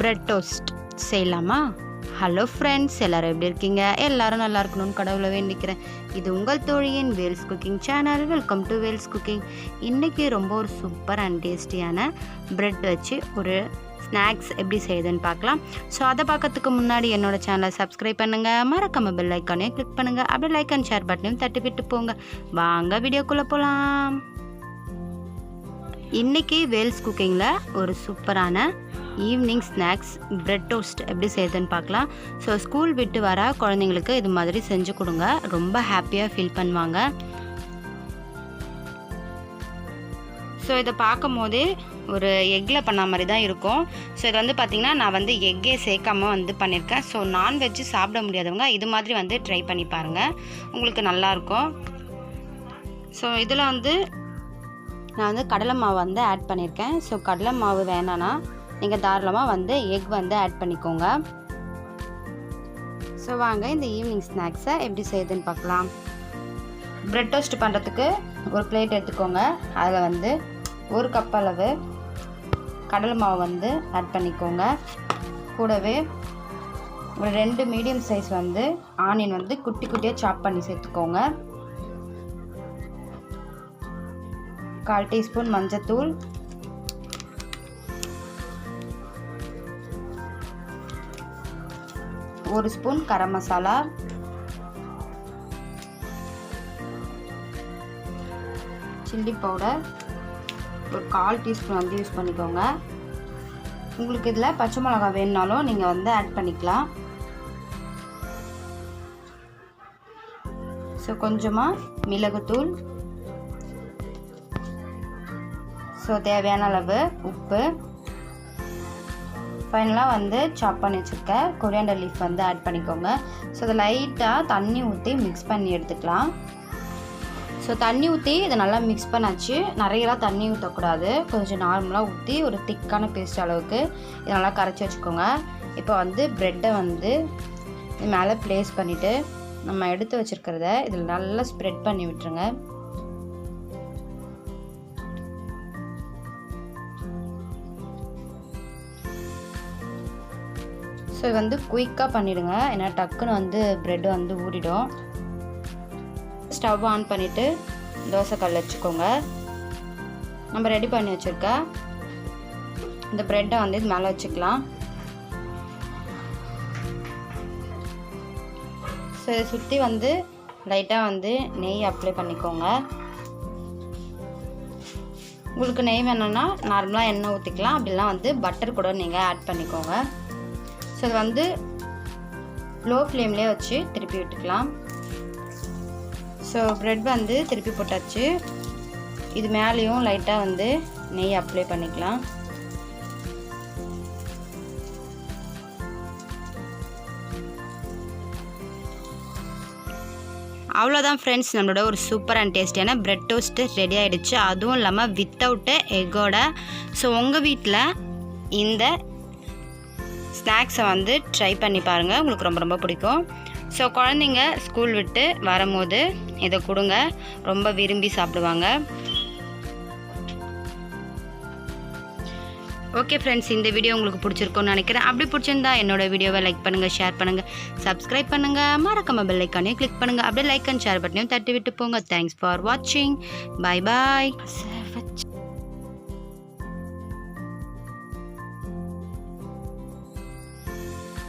Bread toast செய்யலாமா? Hello friends எல்லோரும் எப்படி இருக்கீங்க? எல்லாரும் நல்லா இருக்கணும்னு கடவுளை வேண்டிக்கிறேன் இது உங்கள் தோழியின் Vels cooking channel welcome to Vels cooking இன்றைக்கி ரொம்ப ஒரு சூப்பர் அண்ட் டேஸ்டியான பிரெட் வச்சு ஒரு ஸ்நாக்ஸ் எப்படி செய்யுதுன்னு பார்க்கலாம். ஸோ அதை பார்க்கறதுக்கு முன்னாடி என்னோட சேனலை சப்ஸ்கிரைப் பண்ணுங்கள் மறக்காம பெல் ஐக்கானே கிளிக் பண்ணுங்கள் அப்படியே லைக் அண்ட் ஷேர் பட்டனையும் தட்டி விட்டு போங்க. வாங்க வீடியோக்குள்ளே போகலாம் இன்றைக்கி வேல்ஸ் குக்கிங்கில் ஒரு சூப்பரான ஈவினிங் ஸ்நாக்ஸ் பிரெட் டோஸ்ட் எப்படி செய்யுதுன்னு பார்க்கலாம். ஸோ ஸ்கூல் விட்டு வர குழந்தைங்களுக்கு இது மாதிரி செஞ்சு கொடுங்க. ரொம்ப ஹாப்பியாக ஃபீல் பண்ணுவாங்க. ஸோ இதை பார்க்கும் போது ஒரு எக்கில் பண்ண மாதிரி தான் இருக்கும். ஸோ இது வந்து பார்த்திங்கன்னா நான் வந்து எக்கே சேர்க்காம வந்து பண்ணியிருக்கேன். ஸோ நான்வெஜ்ஜு சாப்பிட முடியாதவங்க இது மாதிரி வந்து ட்ரை பண்ணி பாருங்கள் உங்களுக்கு நல்லாயிருக்கும் ஸோ இதில் வந்து நான் வந்து கடலை மாவு வந்து ஆட் பண்ணியிருக்கேன். ஸோ கடலை மாவு வேணான்னா நீங்கள் தாராளமாக வந்து எக் வந்து ஆட் பண்ணிக்கோங்க. ஸோ வாங்க இந்த ஈவினிங் ஸ்நாக்ஸை எப்படி செய்யுதுன்னு பார்க்கலாம். ப்ரெட் டோஸ்ட் பண்ணுறதுக்கு ஒரு பிளேட் எடுத்துக்கோங்க. அதில் வந்து ஒரு கப் அளவு கடலை மாவு வந்து ஆட் பண்ணிக்கோங்க. கூடவே ஒரு ரெண்டு மீடியம் சைஸ் வந்து ஆனியன் வந்து குட்டி குட்டியாக சாப் பண்ணி சேர்த்துக்கோங்க. கால் டீஸ்பூன் மஞ்சத்தூள் ஒரு spoon garam masala. Chilli powder. ஒரு கால் டீஸ்பூன் வந்து யூஸ் பண்ணிக்கோங்க. உங்களுக்கு இதில் பச்சை மிளகா வேணுனாலும் நீங்கள் வந்து ஆட் பண்ணிக்கலாம். ஸோ கொஞ்சமாக மிளகுத்தூள். ஸோ தேவையான அளவு உப்பு. ஃபைனலாக வந்து சாப் பண்ணி வச்சுருக்க கொரியாண்டர் லீஃப் வந்து ஆட் பண்ணிக்கோங்க. ஸோ அதை லைட்டாக தண்ணி ஊற்றி மிக்ஸ் பண்ணி எடுத்துக்கலாம். ஸோ தண்ணி ஊற்றி இதை நல்லா மிக்ஸ் பண்ணாச்சு. நிறையலாம் தண்ணி ஊற்றக்கூடாது கொஞ்சம் நார்மலாக ஊற்றி ஒரு திக்கான பேஸ்ட் அளவுக்கு இதை நல்லா கரைச்சி வச்சுக்கோங்க. இப்போ வந்து ப்ரெட்டை வந்து இது மேலே ப்ளேஸ் பண்ணிவிட்டு நம்ம எடுத்து வச்சுருக்கிறத இதில் நல்லா ஸ்ப்ரெட் பண்ணி விட்டுருங்க. ஸோ இது வந்து குயிக்காக பண்ணிவிடுங்க ஏன்னா டக்குன்னு வந்து ப்ரெட் வந்து ஊறிடும். ஸ்டவ் ஆன் பண்ணிவிட்டு தோசை கல் வச்சுக்கோங்க. நம்ம ரெடி பண்ணி வச்சுருக்க இந்த ப்ரெட்டை வந்து இது மேலே வச்சுக்கலாம். ஸோ இதை சுற்றி வந்து லைட்டாக வந்து நெய் அப்ளை பண்ணிக்கோங்க. உங்களுக்கு நெய் வேணும்னா நார்மலாக எண்ணெய் ஊற்றிக்கலாம் அப்படிலாம் வந்து பட்டர் கூட நீங்கள் ஆட் பண்ணிக்கோங்க. ஸோ இது வந்து லோ ஃப்ளேம்லேயே வச்சு திருப்பி விட்டுக்கலாம். ஸோ ப்ரெட் வந்து திருப்பி போட்டாச்சு. இது மேலேயும் லைட்டாக வந்து நெய் அப்ளை பண்ணிக்கலாம். அவ்வளோதான் ஃப்ரெண்ட்ஸ் நம்மளோட ஒரு சூப்பர் அண்ட் டேஸ்டியான ப்ரெட் டோஸ்ட்டு ரெடி ஆகிடுச்சு அதுவும் இல்லாமல் வித்தவுட்டு எக்கோட ஸோ உங்கள் வீட்டில் இந்த ஸ்நாக்ஸை வந்து ட்ரை பண்ணி பாருங்கள் உங்களுக்கு ரொம்ப ரொம்ப பிடிக்கும். ஸோ குழந்தைங்க ஸ்கூல் விட்டு வரும்போது இதை கொடுங்க. ரொம்ப விரும்பி சாப்பிடுவாங்க. ஓகே ஃப்ரெண்ட்ஸ் இந்த வீடியோ உங்களுக்கு பிடிச்சிருக்கும்னு நினைக்கிறேன். அப்படி பிடிச்சிருந்தா என்னோட வீடியோவை லைக் பண்ணுங்கள் ஷேர் பண்ணுங்கள் சப்ஸ்கிரைப் பண்ணுங்கள் மறக்காம பெல் ஐக்கானையும் கிளிக் பண்ணுங்கள் அப்படியே லைக் அண்ட் ஷேர் பட்டனையும் தட்டி விட்டு போங்க. தேங்க்ஸ் ஃபார் வாட்சிங் பாய் பாய்